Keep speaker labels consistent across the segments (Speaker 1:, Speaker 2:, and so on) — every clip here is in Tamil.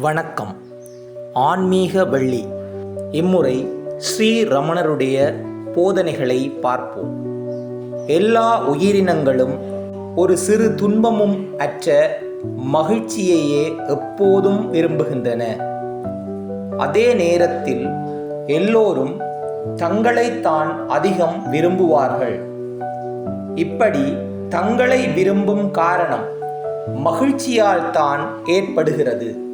Speaker 1: வணக்கம். ஆன்மீக வள்ளி. இம்முறை ஸ்ரீ ரமணருடைய போதனைகளை பார்ப்போம். எல்லா உயிரினங்களும் ஒரு சிறு துன்பமும் அற்ற மகிழ்ச்சியையே எப்போதும் விரும்புகின்றன. அதே நேரத்தில் எல்லோரும் தங்களைத்தான் அதிகம் விரும்புவார்கள். இப்படி தங்களை விரும்பும் காரணம் மகிழ்ச்சியால் தான் ஏற்படுகிறது.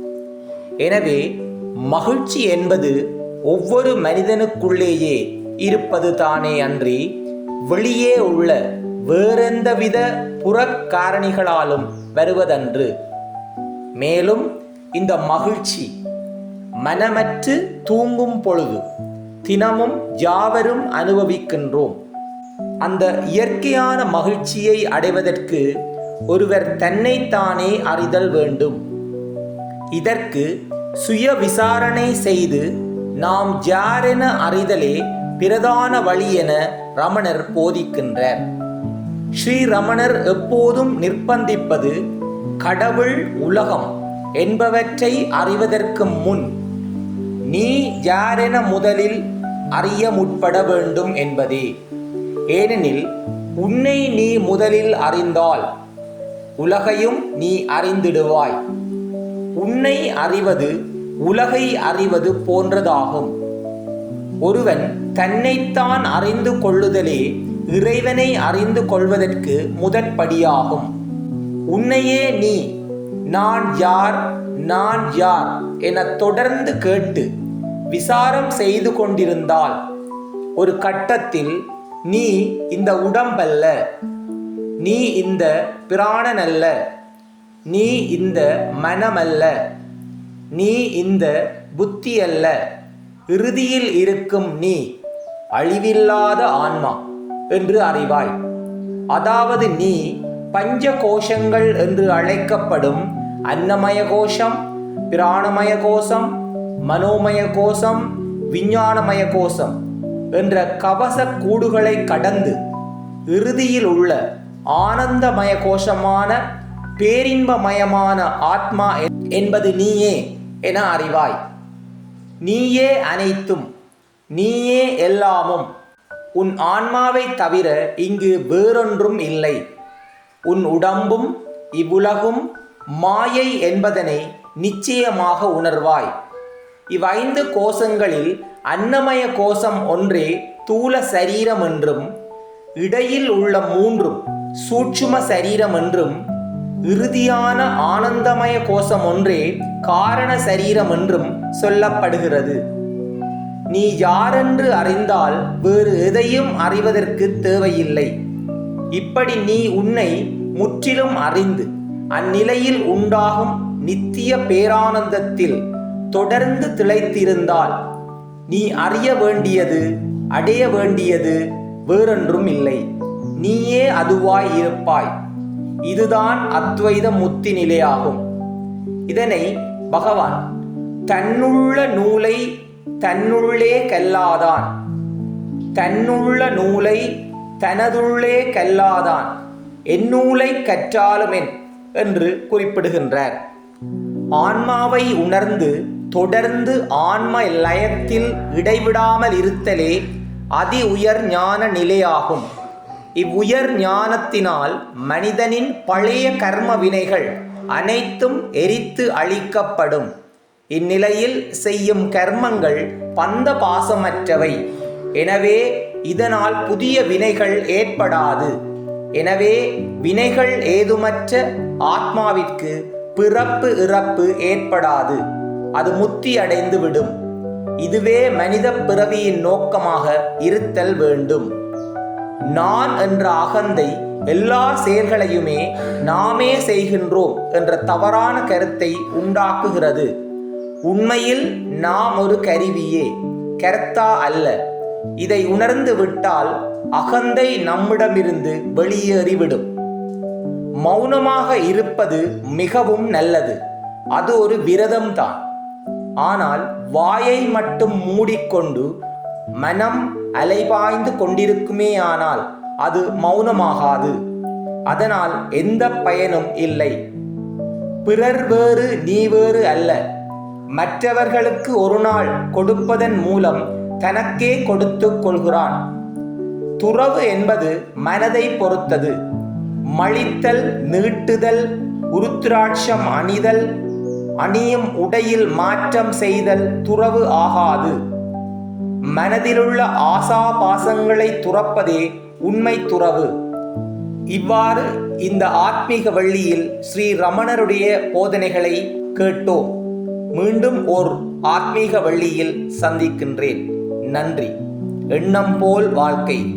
Speaker 1: எனவே மகிழ்ச்சி என்பது ஒவ்வொரு மனிதனுக்குள்ளேயே இருப்பது தானே அன்றி வெளியே உள்ள வேறெந்தவித புறக்காரணிகளாலும் வருவதன்று. மேலும் இந்த மகிழ்ச்சி மனமற்று தூங்கும் பொழுது தினமும் யாவரும் அனுபவிக்கின்றோம். அந்த இயற்கையான மகிழ்ச்சியை அடைவதற்கு ஒருவர் தன்னைத்தானே அறிதல் வேண்டும். இதற்கு சுய விசாரணை செய்து நாம் ஜாரென அறிதலே பிரதான வழி என ரமணர் போதிக்கின்றார். ஸ்ரீ ரமணர் எப்போதும் நிர்பந்திப்பது கடவுள் உலகம் என்பவற்றை அறிவதற்கு முன் நீ யாரென முதலில் அறிய முற்பட வேண்டும் என்பதே. ஏனெனில் உன்னை நீ முதலில் அறிந்தால் உலகையும் நீ அறிந்திடுவாய். உன்னை அறிவது உலகை அறிவது போன்றதாகும். ஒருவன் தன்னைத்தான் அறிந்து கொள்ளுதலே இறைவனை அறிந்து கொள்வதற்கு முதற்படியாகும். உன்னையே நீ நான் யார் நான் யார் என தொடர்ந்து கேட்டு விசாரம் செய்து கொண்டிருந்தால் ஒரு கட்டத்தில் நீ இந்த உடம்பல்ல நீ இந்த பிராணன் அல்ல நீ இந்த மனமல்ல. நீ இந்த புத்தி அல்ல இறுதியில் இருக்கும் நீ அழிவில்லாத ஆன்மா என்று அறிவாய். அதாவது நீ பஞ்ச கோஷங்கள் என்று அழைக்கப்படும் அன்னமய கோஷம் பிராணமய கோஷம் மனோமய கோஷம் விஞ்ஞானமய கோஷம் என்ற கவச கூடுகளை கடந்து இறுதியில் உள்ள ஆனந்தமய கோஷமான பேரின்பமயமான ஆத்மா என்பது நீயே என அறிவாய். நீயே அனைத்தும் நீயே எல்லாமும். உன் ஆன்மாவை தவிர இங்கு வேறொன்றும் இல்லை. உன் உடம்பும் இவ்வுலகும் மாயை என்பதனை நிச்சயமாக உணர்வாய். இவ்வைந்து கோஷங்களில் அன்னமய கோஷம் ஒன்றே தூல சரீரம் என்றும் இடையில் உள்ள மூன்றும் சூட்சும சரீரம் என்றும் இறுதியான ஆனந்தமய கோஷம் ஒன்றே காரண சரீரம் என்றும் சொல்லப்படுகிறது. நீ யாரென்று அறிந்தால் வேறு எதையும் அறிவதற்கு தேவையில்லை. இப்படி நீ உன்னை முற்றிலும் அறிந்து அந்நிலையில் உண்டாகும் நித்திய பேரானந்தத்தில் தொடர்ந்து திளைத்திருந்தால் நீ அறிய வேண்டியது அடைய வேண்டியது வேறொன்றும் இல்லை நீயே அதுவாய் இருப்பாய். இதுதான் அத்வைத முத்தி நிலையாகும் இதனை பகவான் தன்னுள்ள நூலை தன்னுள்ளே கல்லாதான். தன்னுள்ள நூலை தனதுள்ளே கல்லாதான். என்னூலை கற்றாலுமென் என்று குறிப்பிடுகின்றார். ஆன்மாவை உணர்ந்து தொடர்ந்து ஆன்ம லயத்தில் இடைவிடாமல் இருத்தலே அதி உயர் ஞான நிலையாகும். இவ்வுயர் ஞானத்தினால் மனிதனின் பழைய கர்ம வினைகள் அனைத்தும் எரித்து அழிக்கப்படும். இந்நிலையில் செய்யும் கர்மங்கள் பந்த பாசமற்றவை. எனவே இதனால் புதிய வினைகள் ஏற்படாது. எனவே வினைகள் ஏதுமற்ற ஆத்மாவிற்கு பிறப்பு இறப்பு ஏற்படாது. அது முத்தி அடைந்து விடும் இதுவே மனித பிறவியின் நோக்கமாக இருத்தல் வேண்டும். நான் என்ற அகந்தை எல்லா செயல்களையுமே நாமே செய்கின்றோம் என்ற தவறான கருத்தை உண்டாக்குகிறது. உண்மையில் நாம் ஒரு கருவியே கருத்தா அல்ல. இதை உணர்ந்து விட்டால் அகந்தை நம்மிடமிருந்து வெளியேறிவிடும். மௌனமாக இருப்பது மிகவும் நல்லது. அது ஒரு விரதம்தான். ஆனால் வாயை மட்டும் மூடிக்கொண்டு மனம் அலைபாய்ந்து கொண்டிருக்குமேயானால் அது மௌனமாகாது. அதனால் எந்த பயனும் இல்லை. பிறர் வேறு நீ வேறு அல்ல. மற்றவர்களுக்கு ஒரு நாள் கொடுப்பதன் மூலம் தனக்கே கொடுத்து கொள்கிறான். துறவு என்பது மனதை பொறுத்தது. மழித்தல் நீட்டுதல் உருத்திராட்சம் அணிதல் அணியும் உடையில் மாற்றம் செய்தல் துறவு ஆகாது. மனதிலுள்ள ஆசா பாசங்களை துறப்பதே உண்மை துறவு. இவ்வாறு இந்த ஆத்மீக வள்ளியில் ஸ்ரீ ரமணருடைய போதனைகளை கேட்டோம். மீண்டும் ஓர் ஆத்மீக வள்ளியில் சந்திக்கின்றேன். நன்றி. எண்ணம் போல் வாழ்க்கை.